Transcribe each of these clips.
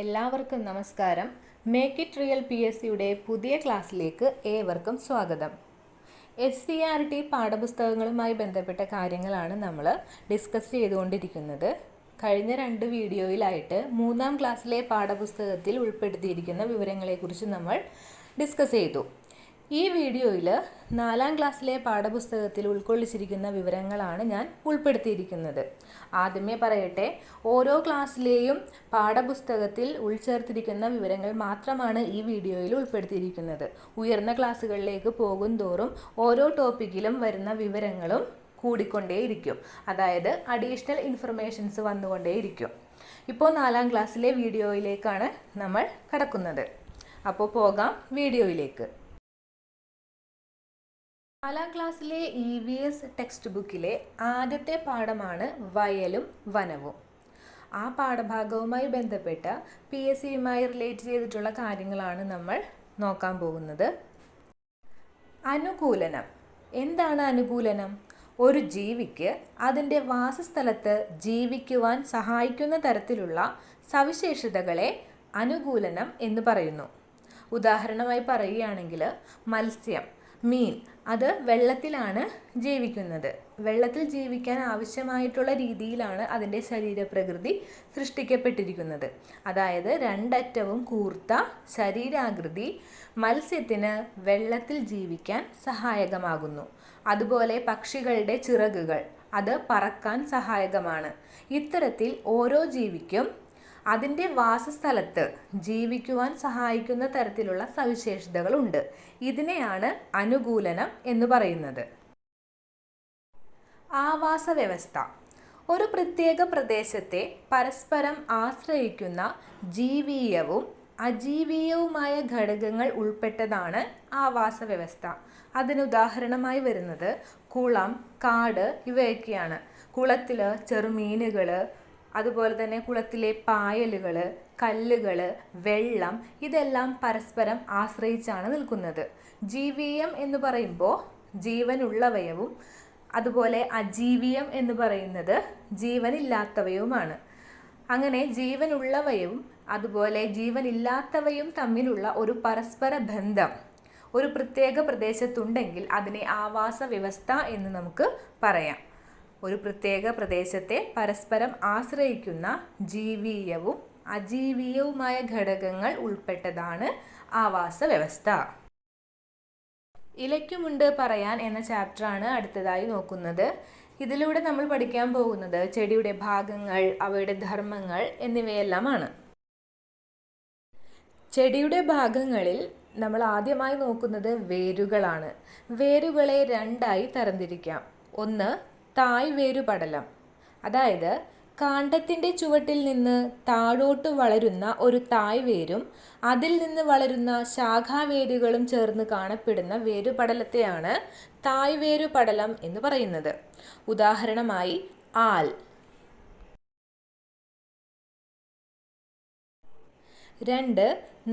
എല്ലാവർക്കും നമസ്കാരം. Make it real P S സിയുടെ പുതിയ ക്ലാസ്സിലേക്ക് ഏവർക്കും സ്വാഗതം. എസ് സി ആർ ടി പാഠപുസ്തകങ്ങളുമായി ബന്ധപ്പെട്ട കാര്യങ്ങളാണ് നമ്മൾ ഡിസ്കസ് ചെയ്തുകൊണ്ടിരിക്കുന്നത്. കഴിഞ്ഞ രണ്ട് വീഡിയോയിലായിട്ട് മൂന്നാം ക്ലാസ്സിലെ പാഠപുസ്തകത്തിൽ ഉൾപ്പെടുത്തിയിരിക്കുന്ന വിവരങ്ങളെക്കുറിച്ച് നമ്മൾ ഡിസ്കസ് ചെയ്തു. ഈ വീഡിയോയിൽ നാലാം ക്ലാസ്സിലെ പാഠപുസ്തകത്തിൽ ഉൾക്കൊള്ളിച്ചിരിക്കുന്ന വിവരങ്ങളാണ് ഞാൻ ഉൾപ്പെടുത്തിയിരിക്കുന്നത്. ആദ്യമേ പറയട്ടെ ഓരോ ക്ലാസ്സിലെയും പാഠപുസ്തകത്തിൽ ഉൾച്ചേർത്തിരിക്കുന്ന വിവരങ്ങൾ മാത്രമാണ് ഈ വീഡിയോയിൽ ഉൾപ്പെടുത്തിയിരിക്കുന്നത്. ഉയർന്ന ക്ലാസ്സുകളിലേക്ക് പോകും തോറും ഓരോ ടോപ്പിക്കിലും വരുന്ന വിവരങ്ങളും കൂടിക്കൊണ്ടേയിരിക്കും. അതായത് അഡീഷണൽ ഇൻഫർമേഷൻസ് വന്നുകൊണ്ടേയിരിക്കും. ഇപ്പോൾ നാലാം ക്ലാസ്സിലെ വീഡിയോയിലേക്കാണ് നമ്മൾ കടക്കുന്നത്. അപ്പോൾ പോകാം വീഡിയോയിലേക്ക്. നാലാം ക്ലാസ്സിലെ ഇ വി എസ് ടെക്സ്റ്റ് ബുക്കിലെ ആദ്യത്തെ പാഠമാണ് വയലും വനവും. ആ പാഠഭാഗവുമായി ബന്ധപ്പെട്ട പി എസ് സിയുമായി റിലേറ്റ് ചെയ്തിട്ടുള്ള കാര്യങ്ങളാണ് നമ്മൾ നോക്കാൻ പോകുന്നത്. അനുകൂലനം. എന്താണ് അനുകൂലനം? ഒരു ജീവിക്ക് അതിന്റെ വാസസ്ഥലത്ത് ജീവിക്കുവാൻ സഹായിക്കുന്ന തരത്തിലുള്ള സവിശേഷതകളെ അനുകൂലനം എന്ന് പറയുന്നു. ഉദാഹരണമായി പറയുകയാണെങ്കിൽ മത്സ്യം മീൻ അത് വെള്ളത്തിലാണ് ജീവിക്കുന്നത്. വെള്ളത്തിൽ ജീവിക്കാൻ ആവശ്യമായിട്ടുള്ള രീതിയിലാണ് അതിന്റെ ശരീരപ്രകൃതി സൃഷ്ടിക്കപ്പെട്ടിരിക്കുന്നത്. അതായത് രണ്ടറ്റവും കൂർത്ത ശരീരാകൃതി മത്സ്യത്തിന് വെള്ളത്തിൽ ജീവിക്കാൻ സഹായകമാകുന്നു. അതുപോലെ പക്ഷികളുടെ ചിറകുകൾ അത് പറക്കാൻ സഹായകമാണ്. ഇത്തരത്തിൽ ഓരോ ജീവിക്കും അതിന്റെ വാസസ്ഥലത്ത് ജീവിക്കുവാൻ സഹായിക്കുന്ന തരത്തിലുള്ള സവിശേഷതകളുണ്ട്. ഇതിനെയാണ് അനുകൂലനം എന്ന് പറയുന്നത്. ആവാസ വ്യവസ്ഥ ഒരു പ്രത്യേക പ്രദേശത്തെ പരസ്പരം ആശ്രയിക്കുന്ന ജീവീയവും അജീവീയവുമായ ഘടകങ്ങൾ ഉൾപ്പെട്ടതാണ് ആവാസ വ്യവസ്ഥ അതിന് ഉദാഹരണമായി വരുന്നത് കുളം കാട് ഇവയൊക്കെയാണ്. കുളത്തിൽ ചെറുമീനുകൾ അതുപോലെ തന്നെ കുളത്തിലെ പായലുകൾ കല്ലുകൾ വെള്ളം ഇതെല്ലാം പരസ്പരം ആശ്രയിച്ചാണ് നിൽക്കുന്നത്. ജീവീയം എന്ന് പറയുമ്പോൾ ജീവനുള്ളവയവും അതുപോലെ അജീവിയം എന്ന് പറയുന്നത് ജീവനില്ലാത്തവയുമാണ്. അങ്ങനെ ജീവനുള്ളവയും അതുപോലെ ജീവനില്ലാത്തവയും തമ്മിലുള്ള ഒരു പരസ്പര ബന്ധം ഒരു പ്രത്യേക പ്രദേശത്തുണ്ടെങ്കിൽ അതിനെ ആവാസ വ്യവസ്ഥ എന്ന് നമുക്ക് പറയാം. ഒരു പ്രത്യേക പ്രദേശത്തെ പരസ്പരം ആശ്രയിക്കുന്ന ജീവീയവും അജീവീയവുമായ ഘടകങ്ങൾ ഉൾപ്പെട്ടതാണ് ആവാസ വ്യവസ്ഥ. ഇലയ്ക്കുമുണ്ട് പറയാൻ എന്ന ചാപ്റ്ററാണ് അടുത്തതായി നോക്കുന്നത്. ഇതിലൂടെ നമ്മൾ പഠിക്കാൻ പോകുന്നത് ചെടിയുടെ ഭാഗങ്ങൾ അവയുടെ ധർമ്മങ്ങൾ എന്നിവയെല്ലാമാണ്. ചെടിയുടെ ഭാഗങ്ങളിൽ നമ്മൾ ആദ്യമായി നോക്കുന്നത് വേരുകളാണ്. വേരുകളെ രണ്ടായി തരംതിരിക്കാം. ഒന്ന് തായ് വേരുപടലം അതായത് കാണ്ഡത്തിന്റെ ചുവട്ടിൽ നിന്ന് താഴോട്ട് വളരുന്ന ഒരു തായ്വേരും അതിൽ നിന്ന് വളരുന്ന ശാഖാവേരുകളും ചേർന്ന് കാണപ്പെടുന്ന വേരുപടലത്തെയാണ് തായ് വേരുപടലം എന്ന് പറയുന്നത്. ഉദാഹരണമായി ആൽ. രണ്ട്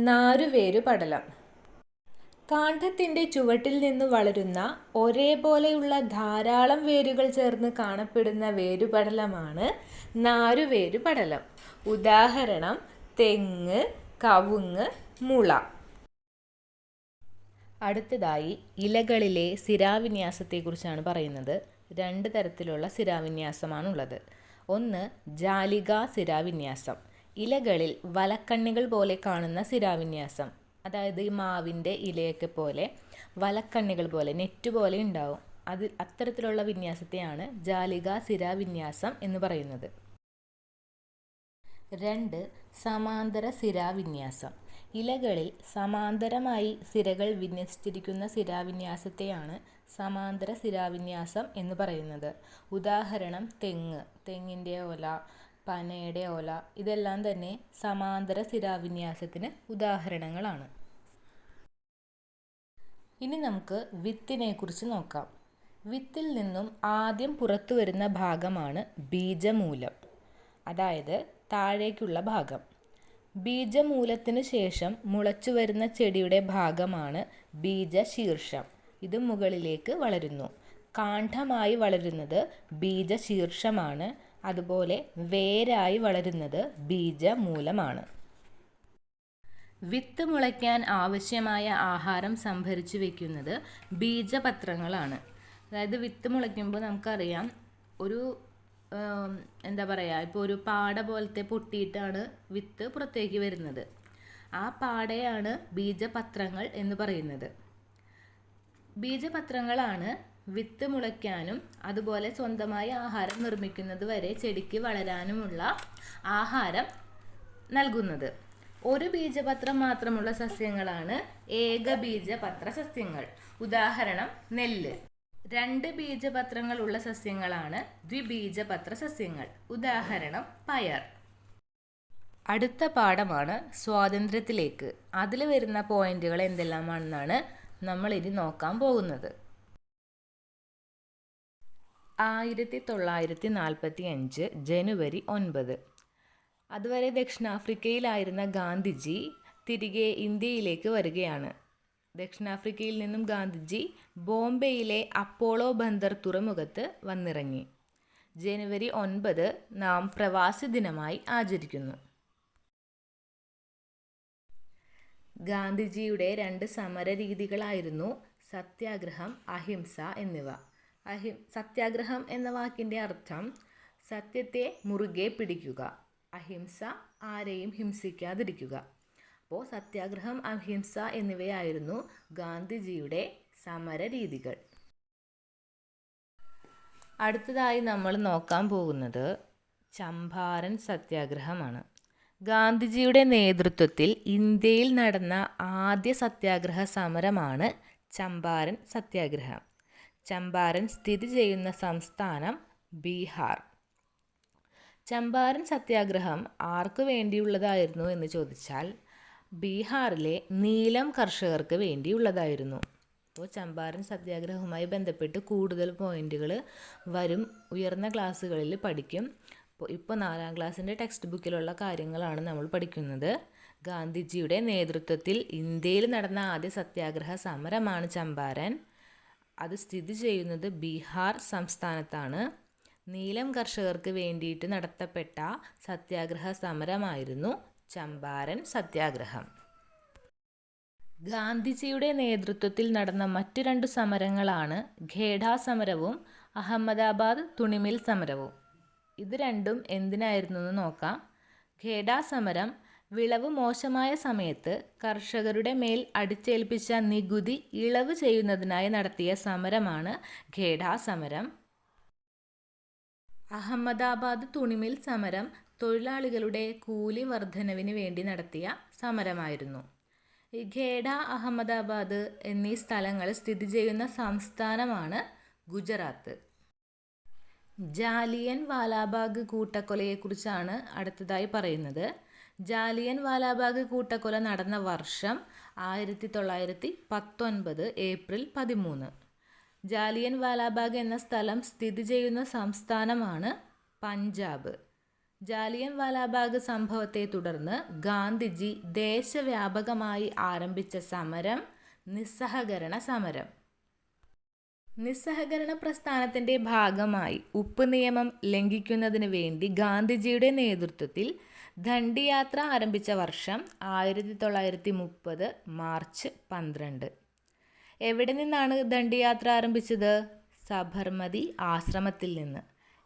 നാരുവേരുപടലം. കാണ്ഡത്തിന്റെ ചുവട്ടിൽ നിന്ന് വളരുന്ന ഒരേപോലെയുള്ള ധാരാളം വേരുകൾ ചേർന്ന് കാണപ്പെടുന്ന വേരുപടലമാണ് നാരുവേരുപടലം. ഉദാഹരണം തെങ്ങ് കവുങ്ങ് മുള. അടുത്തതായി ഇലകളിലെ സിരാവിന്യാസത്തെക്കുറിച്ചാണ് പറയുന്നത്. രണ്ട് തരത്തിലുള്ള സിരാവിന്യാസമാണുള്ളത് ഒന്ന് ജാലിക സിരാവിന്യാസം ഇലകളിൽ വലക്കണ്ണികൾ പോലെ കാണുന്ന സിരാവിന്യാസം അതായത് ഈ മാവിന്റെ ഇലയൊക്കെ പോലെ വലക്കണ്ണികൾ പോലെ നെറ്റ് പോലെ ഉണ്ടാവും. അത് അത്തരത്തിലുള്ള വിന്യാസത്തെയാണ് ജാലിക സിര വിന്യാസം എന്ന് പറയുന്നത്. രണ്ട് സമാന്തര സിരാവിന്യാസം ഇലകളിൽ സമാന്തരമായി സിരകൾ വിന്യസിച്ചിരിക്കുന്ന സിരാവിന്യാസത്തെയാണ് സമാന്തര സിരാവിന്യാസം എന്ന് പറയുന്നത്. ഉദാഹരണം തെങ്ങ്. തെങ്ങിന്റെ ഓല പനയുടെ ഓല ഇതെല്ലാം തന്നെ സമാന്തര സ്ഥിരാവിന്യാസത്തിന് ഉദാഹരണങ്ങളാണ്. ഇനി നമുക്ക് വിത്തിനെ കുറിച്ച് നോക്കാം. വിത്തിൽ നിന്നും ആദ്യം പുറത്തു വരുന്ന ഭാഗമാണ് ബീജമൂലം. അതായത് താഴേക്കുള്ള ഭാഗം. ബീജമൂലത്തിന് ശേഷം മുളച്ചു വരുന്ന ചെടിയുടെ ഭാഗമാണ് ബീജശീർഷം. ഇത് മുകളിലേക്ക് വളരുന്നു. കാണ്ഡമായി വളരുന്നത് ബീജശീർഷമാണ്. അതുപോലെ വേരായി വളരുന്നത് ബീജമൂലമാണ്. വിത്ത് മുളയ്ക്കാൻ ആവശ്യമായ ആഹാരം സംഭരിച്ചു വെക്കുന്നത് ബീജപത്രങ്ങളാണ്. അതായത് വിത്ത് മുളയ്ക്കുമ്പോൾ നമുക്കറിയാം ഒരു എന്താ പറയുക ഇപ്പോൾ ഒരു പാട പോലത്തെ പൊട്ടിയിട്ടാണ് വിത്ത് പുറത്തേക്ക് വരുന്നത്. ആ പാടയാണ് ബീജപത്രങ്ങൾ എന്ന് പറയുന്നത്. ബീജപത്രങ്ങളാണ് വിത്ത് മുളയ്ക്കാനും അതുപോലെ സ്വന്തമായി ആഹാരം നിർമ്മിക്കുന്നത് വരെ ചെടിക്ക് വളരാനുമുള്ള ആഹാരം നൽകുന്നത്. ഒരു ബീജപത്രം മാത്രമുള്ള സസ്യങ്ങളാണ് ഏകബീജപത്ര സസ്യങ്ങൾ. ഉദാഹരണം നെല്ല്. രണ്ട് ബീജപത്രങ്ങൾ ഉള്ള സസ്യങ്ങളാണ് ദ്വിബീജപത്ര സസ്യങ്ങൾ. ഉദാഹരണം പയർ. അടുത്ത പാഠമാണ് സ്വാതന്ത്ര്യത്തിലേക്ക്. അതിൽ വരുന്ന പോയിന്റുകൾ എന്തെല്ലാമാണെന്നാണ് നമ്മൾ ഇനി നോക്കാൻ പോകുന്നത്. ആയിരത്തി തൊള്ളായിരത്തി നാൽപ്പത്തി അഞ്ച് ജനുവരി ഒൻപത്. അതുവരെ ദക്ഷിണാഫ്രിക്കയിലായിരുന്ന ഗാന്ധിജി തിരികെ ഇന്ത്യയിലേക്ക് വരികയാണ്. ദക്ഷിണാഫ്രിക്കയിൽ നിന്നും ഗാന്ധിജി ബോംബെയിലെ അപ്പോളോ ബന്ദർ തുറമുഖത്ത് വന്നിറങ്ങി. ജനുവരി ഒൻപത് നാം പ്രവാസി ദിനമായി ആചരിക്കുന്നു. ഗാന്ധിജിയുടെ രണ്ട് സമര രീതികളായിരുന്നു സത്യാഗ്രഹം അഹിംസ എന്നിവ. അഹിം സത്യാഗ്രഹം എന്ന വാക്കിന്റെ അർത്ഥം സത്യത്തെ മുറുകെ പിടിക്കുക അഹിംസ ആരെയും ഹിംസിക്കാതിരിക്കുക. അപ്പോൾ സത്യാഗ്രഹം അഹിംസ എന്നിവയായിരുന്നു ഗാന്ധിജിയുടെ സമര രീതികൾ അടുത്തതായി നമ്മൾ നോക്കാൻ പോകുന്നത് ചമ്പാരൻ സത്യാഗ്രഹമാണ്. ഗാന്ധിജിയുടെ നേതൃത്വത്തിൽ ഇന്ത്യയിൽ നടന്ന ആദ്യ സത്യാഗ്രഹ സമരമാണ് ചമ്പാരൻ സത്യാഗ്രഹം. ചമ്പാരൻ സ്ഥിതി ചെയ്യുന്ന സംസ്ഥാനം ബീഹാർ. ചമ്പാരൻ സത്യാഗ്രഹം ആർക്കു വേണ്ടിയുള്ളതായിരുന്നു എന്ന് ചോദിച്ചാൽ ബീഹാറിലെ നീലം കർഷകർക്ക് വേണ്ടിയുള്ളതായിരുന്നു. അപ്പോൾ ചമ്പാരൻ സത്യാഗ്രഹവുമായി ബന്ധപ്പെട്ട് കൂടുതൽ പോയിന്റുകൾ വരും. ഉയർന്ന ക്ലാസ്സുകളിൽ പഠിക്കും. അപ്പോൾ ഇപ്പോൾ നാലാം ക്ലാസ്സിന്റെ ടെക്സ്റ്റ് ബുക്കിലുള്ള കാര്യങ്ങളാണ് നമ്മൾ പഠിക്കുന്നത്. ഗാന്ധിജിയുടെ നേതൃത്വത്തിൽ ഇന്ത്യയിൽ നടന്ന ആദ്യ സത്യാഗ്രഹ സമരമാണ് ചമ്പാരൻ. അത് സ്ഥിതി ചെയ്യുന്നത് ബീഹാർ സംസ്ഥാനത്താണ്. നീലം കർഷകർക്ക് വേണ്ടിയിട്ട് നടത്തപ്പെട്ട സത്യാഗ്രഹ സമരമായിരുന്നു ചമ്പാരൻ സത്യാഗ്രഹം. ഗാന്ധിജിയുടെ നേതൃത്വത്തിൽ നടന്ന മറ്റു രണ്ട് സമരങ്ങളാണ് ഖേഡ സമരവും അഹമ്മദാബാദ് തുണിമിൽ സമരവും. ഇത് രണ്ടും എന്തിനായിരുന്നു എന്ന് നോക്കാം. ഖേഡ സമരം വിളവ് മോശമായ സമയത്ത് കർഷകരുടെ മേൽ അടിച്ചേൽപ്പിച്ച നികുതി ഇളവ് ചെയ്യുന്നതിനായി നടത്തിയ സമരമാണ് ഖേഡ സമരം. അഹമ്മദാബാദ് തുണിമിൽ സമരം തൊഴിലാളികളുടെ കൂലി വർധനവിന് വേണ്ടി നടത്തിയ സമരമായിരുന്നു. ഖേഡ അഹമ്മദാബാദ് എന്നീ സ്ഥലങ്ങൾ സ്ഥിതി ചെയ്യുന്ന സംസ്ഥാനമാണ് ഗുജറാത്ത്. ജാലിയൻ വാലാബാഗ് കൂട്ടക്കൊലയെക്കുറിച്ചാണ് അടുത്തതായി പറയുന്നത്. ജാലിയൻ വാലാബാഗ് കൂട്ടക്കൊല നടന്ന വർഷം ആയിരത്തി തൊള്ളായിരത്തി പത്തൊൻപത് ഏപ്രിൽ പതിമൂന്ന്. ജാലിയൻ വാലാബാഗ് എന്ന സ്ഥലം സ്ഥിതി ചെയ്യുന്ന സംസ്ഥാനമാണ് പഞ്ചാബ്. ജാലിയൻ വാലാബാഗ് സംഭവത്തെ തുടർന്ന് ഗാന്ധിജി ദേശവ്യാപകമായി ആരംഭിച്ച സമരം നിസ്സഹകരണ സമരം. നിസ്സഹകരണ പ്രസ്ഥാനത്തിന്റെ ഭാഗമായി ഉപ്പ് നിയമം ലംഘിക്കുന്നതിന് വേണ്ടി ഗാന്ധിജിയുടെ നേതൃത്വത്തിൽ ദണ്ഡിയാത്ര ആരംഭിച്ച വർഷം ആയിരത്തി തൊള്ളായിരത്തി മുപ്പത് മാർച്ച് പന്ത്രണ്ട്. എവിടെ നിന്നാണ് ദണ്ഡിയാത്ര ആരംഭിച്ചത്? സബർമതി ആശ്രമത്തിൽ നിന്ന്.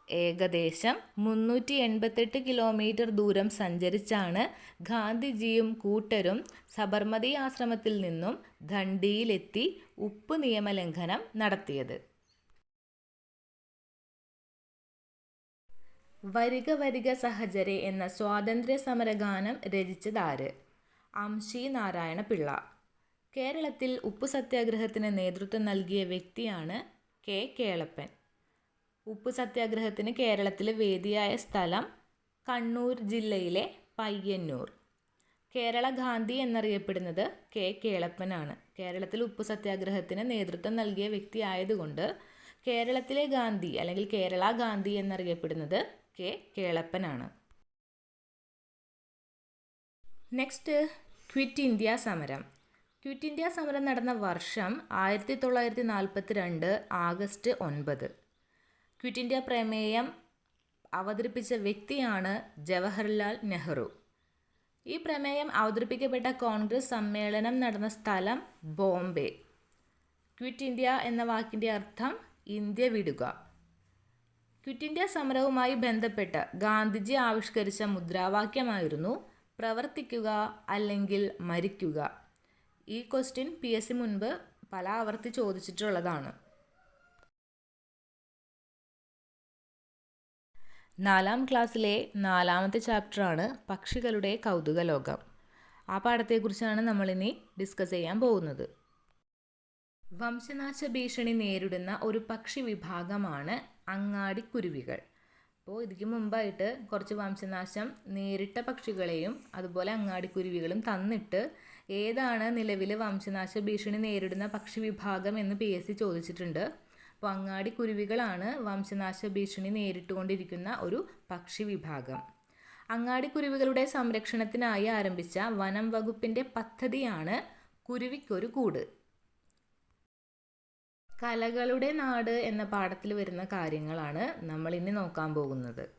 ഏകദേശം മുന്നൂറ്റി എൺപത്തെട്ട് കിലോമീറ്റർ ദൂരം സഞ്ചരിച്ചാണ് ഗാന്ധിജിയും കൂട്ടരും സബർമതി ആശ്രമത്തിൽ നിന്നും ദണ്ഡിയിലെത്തി ഉപ്പ് നിയമലംഘനം നടത്തിയത്. വരിക വരിക സഹചരെ എന്ന സ്വാതന്ത്ര്യ സമരഗാനം രചിച്ചതാര്? അംശി നാരായണ പിള്ള കേരളത്തിൽ ഉപ്പു സത്യാഗ്രഹത്തിന് നേതൃത്വം നൽകിയ വ്യക്തിയാണ് കെ. കേളപ്പൻ. ഉപ്പു സത്യാഗ്രഹത്തിന് കേരളത്തിലെ വേദിയായ സ്ഥലം കണ്ണൂർ ജില്ലയിലെ പയ്യന്നൂർ. കേരള ഗാന്ധി എന്നറിയപ്പെടുന്നത് കെ. കേളപ്പനാണ്. കേരളത്തിൽ ഉപ്പു സത്യാഗ്രഹത്തിന് നേതൃത്വം നൽകിയ വ്യക്തി ആയതുകൊണ്ട് കേരളത്തിലെ ഗാന്ധി അല്ലെങ്കിൽ കേരള ഗാന്ധി എന്നറിയപ്പെടുന്നത് കെ കേളപ്പനാണ്. നെക്സ്റ്റ് ക്വിറ്റ് ഇന്ത്യ സമരം. ക്വിറ്റ് ഇന്ത്യ സമരം നടന്ന വർഷം ആയിരത്തി തൊള്ളായിരത്തി നാൽപ്പത്തി രണ്ട് ആഗസ്റ്റ് ഒൻപത്. ക്വിറ്റ് ഇന്ത്യ പ്രമേയം അവതരിപ്പിച്ച വ്യക്തിയാണ് ജവഹർലാൽ നെഹ്റു. ഈ പ്രമേയം അവതരിപ്പിക്കപ്പെട്ട കോൺഗ്രസ് സമ്മേളനം നടന്ന സ്ഥലം ബോംബെ. ക്വിറ്റ് ഇന്ത്യ എന്ന വാക്കിന്റെ അർത്ഥം ഇന്ത്യ വിടുക. ക്വിറ്റ് ഇന്ത്യ സമരവുമായി ബന്ധപ്പെട്ട് ഗാന്ധിജി ആവിഷ്കരിച്ച മുദ്രാവാക്യമായിരുന്നു പ്രവർത്തിക്കുക അല്ലെങ്കിൽ മരിക്കുക. ഈ ക്വസ്റ്റ്യൻ പി എസ് സി മുൻപ് പല ആവർത്തി ചോദിച്ചിട്ടുള്ളതാണ്. നാലാം ക്ലാസ്സിലെ നാലാമത്തെ ചാപ്റ്ററാണ് പക്ഷികളുടെ കൗതുക ലോകം ആ പാഠത്തെക്കുറിച്ചാണ് നമ്മളിനി ഡിസ്കസ് ചെയ്യാൻ പോകുന്നത്. വംശനാശ ഭീഷണി നേരിടുന്ന ഒരു പക്ഷി വിഭാഗമാണ് അങ്ങാടി കുരുവികൾ അപ്പോൾ ഇതിക്ക് മുമ്പായിട്ട് കുറച്ച് വംശനാശം നേരിട്ട പക്ഷികളെയും അതുപോലെ അങ്ങാടി കുരുവികളും തന്നിട്ട് ഏതാണ് നിലവിൽ വംശനാശ ഭീഷണി നേരിടുന്ന പക്ഷി വിഭാഗം എന്ന് പി എസ് സി ചോദിച്ചിട്ടുണ്ട്. അപ്പോൾ അങ്ങാടി കുരുവികളാണ് വംശനാശ ഭീഷണി നേരിട്ടുകൊണ്ടിരിക്കുന്ന ഒരു പക്ഷി വിഭാഗം. അങ്ങാടി കുരുവികളുടെ സംരക്ഷണത്തിനായി ആരംഭിച്ച വനം വകുപ്പിന്റെ പദ്ധതിയാണ് കുരുവിക്കൊരു കൂട്. കലകളുടെ നാട് എന്ന പാഠത്തിൽ വരുന്ന കാര്യങ്ങളാണ് നമ്മൾ ഇനി നോക്കാൻ പോകുന്നത്.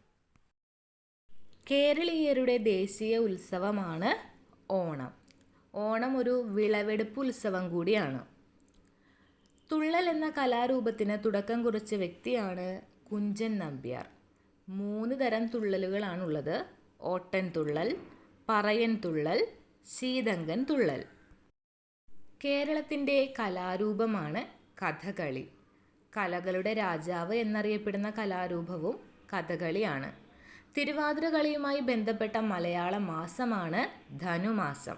കേരളീയരുടെ ദേശീയ ഉത്സവമാണ് ഓണം. ഓണം ഒരു വിളവെടുപ്പ് ഉത്സവം കൂടിയാണ്. തുള്ളൽ എന്ന കലാരൂപത്തിന് തുടക്കം കുറിച്ച വ്യക്തിയാണ് കുഞ്ചൻ നമ്പ്യാർ. മൂന്ന് തരം തുള്ളലുകളാണുള്ളത്. ഓട്ടൻ തുള്ളൽ പറയൻ തുള്ളൽ ശീതങ്കൻ തുള്ളൽ. കേരളത്തിന്റെ കലാരൂപമാണ് കഥകളി. കലകളുടെ രാജാവ് എന്നറിയപ്പെടുന്ന കലാരൂപവും കഥകളിയാണ്. തിരുവാതിര കളിയുമായി ബന്ധപ്പെട്ട മലയാള മാസമാണ് ധനുമാസം.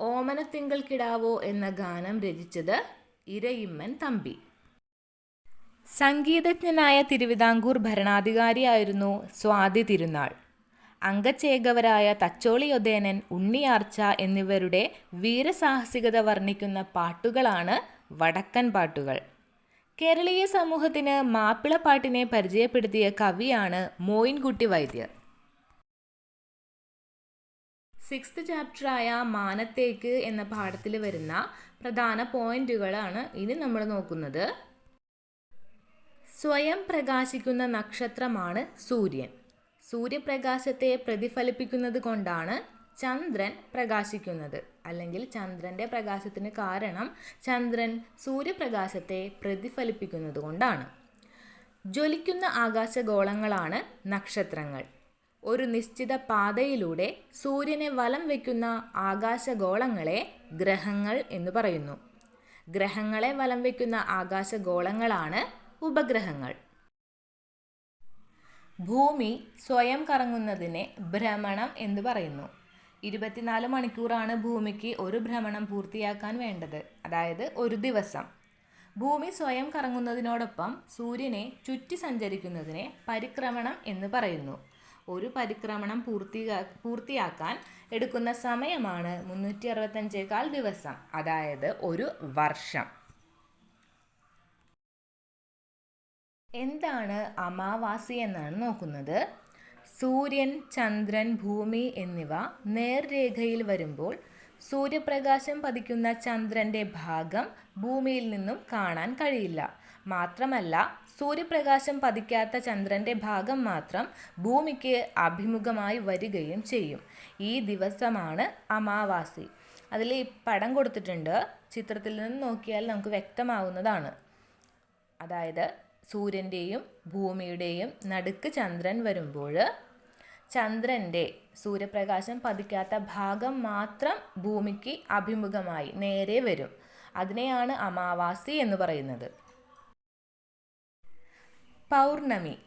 ഓമനത്തിങ്കൾ കിടാവോ എന്ന ഗാനം രചിച്ചത് ഇരയിമ്മൻ തമ്പി. സംഗീതജ്ഞനായ തിരുവിതാംകൂർ ഭരണാധികാരിയായിരുന്നു സ്വാതി തിരുനാൾ. അംഗചേകവരായ തച്ചോളിയൊതേനൻ ഉണ്ണിയാർച്ച എന്നിവരുടെ വീരസാഹസികത വർണിക്കുന്ന പാട്ടുകളാണ് വടക്കൻ പാട്ടുകൾ. കേരളീയ സമൂഹത്തിന് മാപ്പിളപ്പാട്ടിനെ പരിചയപ്പെടുത്തിയ കവിയാണ് മോയിൻകുട്ടി വൈദ്യർ. സിക്സ്ത് ചാപ്റ്ററായ മാനത്തേക്ക് എന്ന പാഠത്തിൽ വരുന്ന പ്രധാന പോയിന്റുകളാണ് ഇനി നമ്മൾ നോക്കുന്നത്. സ്വയം പ്രകാശിക്കുന്ന നക്ഷത്രമാണ് സൂര്യൻ. സൂര്യപ്രകാശത്തെ പ്രതിഫലിപ്പിക്കുന്നത് കൊണ്ടാണ് ചന്ദ്രൻ പ്രകാശിക്കുന്നത്. അല്ലെങ്കിൽ ചന്ദ്രന്റെ പ്രകാശത്തിന് കാരണം ചന്ദ്രൻ സൂര്യപ്രകാശത്തെ പ്രതിഫലിപ്പിക്കുന്നത് കൊണ്ടാണ്. ജ്വലിക്കുന്ന ആകാശഗോളങ്ങളാണ് നക്ഷത്രങ്ങൾ. ഒരു നിശ്ചിത പാതയിലൂടെ സൂര്യനെ വലം വയ്ക്കുന്ന ആകാശഗോളങ്ങളെ ഗ്രഹങ്ങൾ എന്ന് പറയുന്നു. ഗ്രഹങ്ങളെ വലം വയ്ക്കുന്ന ആകാശഗോളങ്ങളാണ് ഉപഗ്രഹങ്ങൾ. ഭൂമി സ്വയം കറങ്ങുന്നതിനെ ഭ്രമണം എന്ന് പറയുന്നു. ഇരുപത്തിനാല് മണിക്കൂറാണ് ഭൂമിക്ക് ഒരു ഭ്രമണം പൂർത്തിയാക്കാൻ വേണ്ടത്. അതായത് ഒരു ദിവസം. ഭൂമി സ്വയം കറങ്ങുന്നതിനോടൊപ്പം സൂര്യനെ ചുറ്റി സഞ്ചരിക്കുന്നതിനെ പരിക്രമണം എന്ന് പറയുന്നു. ഒരു പരിക്രമണം പൂർത്തിയാ പൂർത്തിയാക്കാൻ എടുക്കുന്ന സമയമാണ് മുന്നൂറ്റി അറുപത്തഞ്ചേക്കാൾ ദിവസം അതായത് ഒരു വർഷം. എന്താണ് അമാവാസി എന്നാണ് നോക്കുന്നത്? സൂര്യൻ ചന്ദ്രൻ ഭൂമി എന്നിവ നേർരേഖയിൽ വരുമ്പോൾ സൂര്യപ്രകാശം പതിക്കുന്ന ചന്ദ്രന്റെ ഭാഗം ഭൂമിയിൽ നിന്നും കാണാൻ കഴിയില്ല. മാത്രമല്ല സൂര്യപ്രകാശം പതിക്കാത്ത ചന്ദ്രന്റെ ഭാഗം മാത്രം ഭൂമിക്ക് അഭിമുഖമായി വരികയും ചെയ്യും. ഈ ദിവസമാണ് അമാവാസി. അതിൽ ഈ പടം കൊടുത്തിട്ടുണ്ട്. ചിത്രത്തിൽ നിന്ന് നോക്കിയാൽ നമുക്ക് വ്യക്തമാവുന്നതാണ്. അതായത് സൂര്യന്റെയും ഭൂമിയുടെയും നടുക്ക് ചന്ദ്രൻ വരുമ്പോൾ ചന്ദ്രന്റെ സൂര്യപ്രകാശം പതിക്കാത്ത ഭാഗം മാത്രം ഭൂമിക്ക് അഭിമുഖമായി നേരെ വരും. അതിനെയാണ് അമാവാസി എന്ന് പറയുന്നത്. പൗർണമി.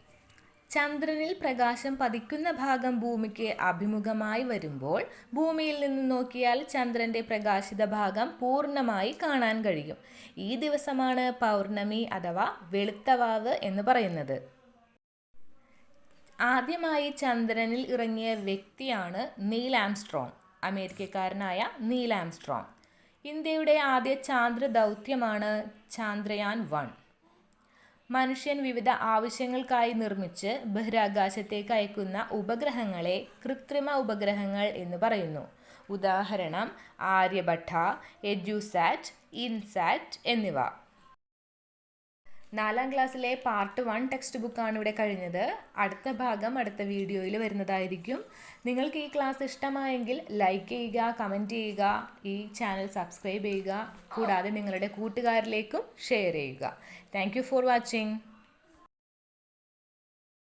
ചന്ദ്രനിൽ പ്രകാശം പതിക്കുന്ന ഭാഗം ഭൂമിക്ക് അഭിമുഖമായി വരുമ്പോൾ ഭൂമിയിൽ നിന്ന് നോക്കിയാൽ ചന്ദ്രന്റെ പ്രകാശിത ഭാഗം പൂർണമായി കാണാൻ കഴിയും. ഈ ദിവസമാണ് പൗർണമി അഥവാ വെളുത്തവാവ് എന്ന് പറയുന്നത്. ആദ്യമായി ചന്ദ്രനിൽ ഇറങ്ങിയ വ്യക്തിയാണ് നീൽ ആംസ്ട്രോങ്. അമേരിക്കക്കാരനായ നീൽ ആംസ്ട്രോങ്. ഇന്ത്യയുടെ ആദ്യ ചാന്ദ്ര ദൗത്യമാണ് ചാന്ദ്രയാൻ വൺ. മനുഷ്യൻ വിവിധ ആവശ്യങ്ങൾക്കായി നിർമ്മിച്ച് ബഹിരാകാശത്തേക്ക് അയക്കുന്ന ഉപഗ്രഹങ്ങളെ കൃത്രിമ ഉപഗ്രഹങ്ങൾ എന്ന് പറയുന്നു. ഉദാഹരണം ആര്യഭട്ട എഡ്യൂസാറ്റ് ഇൻസാറ്റ് എന്നിവ. നാലാം ക്ലാസ്സിലെ പാർട്ട് വൺ ടെക്സ്റ്റ് ബുക്കാണ് ഇവിടെ കഴിഞ്ഞത്. അടുത്ത ഭാഗം അടുത്ത വീഡിയോയിൽ വരുന്നതായിരിക്കും. നിങ്ങൾക്ക് ഈ ക്ലാസ് ഇഷ്ടമായെങ്കിൽ ലൈക്ക് ചെയ്യുക കമന്റ് ചെയ്യുക ഈ ചാനൽ സബ്സ്ക്രൈബ് ചെയ്യുക. കൂടാതെ നിങ്ങളുടെ കൂട്ടുകാരിലേക്കും ഷെയർ ചെയ്യുക. Thank for watching